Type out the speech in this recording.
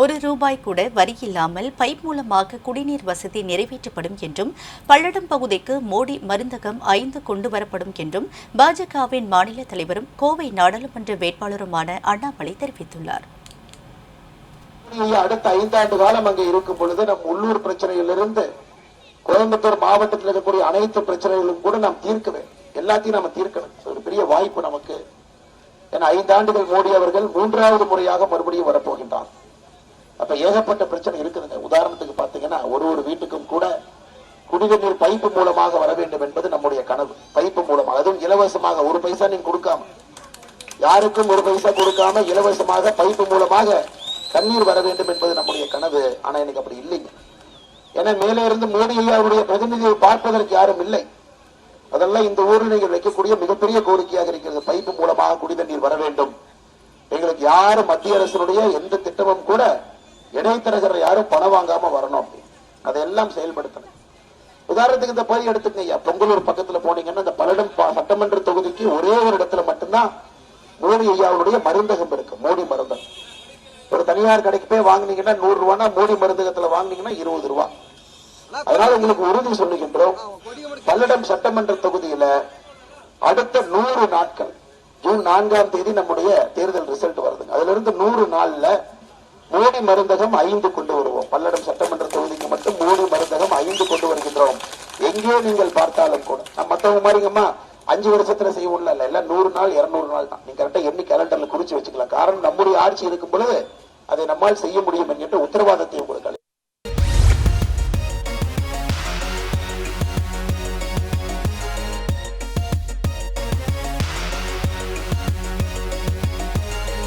ஒரு ரூபாய் கூட வரி இல்லாமல் பைப் மூலமாக குடிநீர் வசதி நிறைவேற்றப்படும் என்றும் பல்லடம் பகுதிக்கு மோடி மருந்தகம் ஐந்து கொண்டு வரப்படும் என்றும் பாஜகவின் மாநில தலைவரும் கோவை நாடாளுமன்ற வேட்பாளருமான அண்ணாமலை தெரிவித்துள்ளார். அடுத்த ஐந்தாண்டு காலம் அங்கே இருக்கும் பொழுது நம் உள்ளூர் பிரச்சனையிலிருந்து கோயம்புத்தூர் மாவட்டத்தில் இருக்கக்கூடிய அனைத்து பிரச்சனைகளும் கூட நாம் தீர்க்கவே எல்லாத்தையும் நாம தீர்க்கணும். ஒரு பெரிய வாய்ப்பு நமக்கு. ஏன்னா ஐந்தாண்டுகள் மோடி அவர்கள் மூன்றாவது முறையாக மறுபடியும் வரப்போகின்றார். அப்ப ஏகப்பட்ட பிரச்சனை இருக்குதுங்க. உதாரணத்துக்கு பாத்தீங்கன்னா ஒரு ஒரு வீட்டுக்கும் கூட குடிநீர் பைப்பு மூலமாக வர வேண்டும் என்பது நம்முடைய கனவு. பைப்பு மூலமாக. அதுவும் இலவசமாக. ஒரு பைசா நீங்க கொடுக்காம. யாருக்கும் ஒரு பைசா கொடுக்காம இலவசமாக பைப்பு மூலமாக தண்ணீர் வர வேண்டும் என்பது நம்முடைய கனவு. ஆனா எனக்கு அப்படி இல்லைங்க. ஏன்னா மேலே இருந்து மோடி ஐயாவுடைய பிரதிநிதியை பார்ப்பதற்கு யாரும் இல்லை. அதெல்லாம் இந்த ஊரில் நீங்கள் வைக்கக்கூடிய மிகப்பெரிய கோரிக்கையாக இருக்கிறது. பைப்பு மூலமாக குடிநீர் வர வேண்டும். எங்களுக்கு யாரும் மத்திய அரசினுடைய எந்த திட்டமும் கூட இடைத்தரகர் யாரும் பணம் வாங்காம வரணும் அப்படின்னு அதையெல்லாம் செயல்படுத்தணும். உதாரணத்துக்கு இந்த பகுதி எடுத்துக்கங்க. ஐயா பொங்கலூர் பக்கத்துல போனீங்கன்னா இந்த பல்லடம் சட்டமன்ற தொகுதிக்கு ஒரே ஒரு இடத்துல மட்டும்தான் மோடி ஐயாவுடைய மருந்தகம் இருக்கு. மோடி மருந்தகம் ஒரு தனியார் கடைக்கு போய் வாங்குனீங்கன்னா நூறு ரூபானா மோடி மருந்தகத்துல வாங்குனீங்கன்னா இருபது ரூபா. அதனால உங்களுக்கு உறுதி சொல்லுகின்றோம். பல்லடம் சட்டமன்ற தொகுதியில அடுத்த நூறு நாட்கள் ஜூன் நான்காம் தேதி நம்முடைய தேர்தல் ரிசல்ட் வருதுங்க. அதுல இருந்து நூறு நாள்ல மோடி மருந்தகம் ஐந்து கொண்டு வருவோம். பல்லடம் சட்டமன்ற தொகுதிக்கு மட்டும் மோடி மருந்தகம் ஐந்து கொண்டு வருகின்றோம். எங்கே நீங்கள் பார்த்தாலும் கூட. நம்ம மத்தவங்க மாதிரிங்கம்மா அஞ்சு வருஷத்துல செய்வோம்ல இல்ல எல்லாம் நூறு நாள் இருநூறு நாள் தான். நீங்க கரெக்டா எண்ணி கேலண்டர்ல குறிச்சு வச்சுக்கலாம். காரணம் நம்முடைய ஆட்சி இருக்கும் பொழுது அதை நம்மால் செய்ய முடியும் என்கின்ற உத்தரவாதத்தை உங்களுக்கு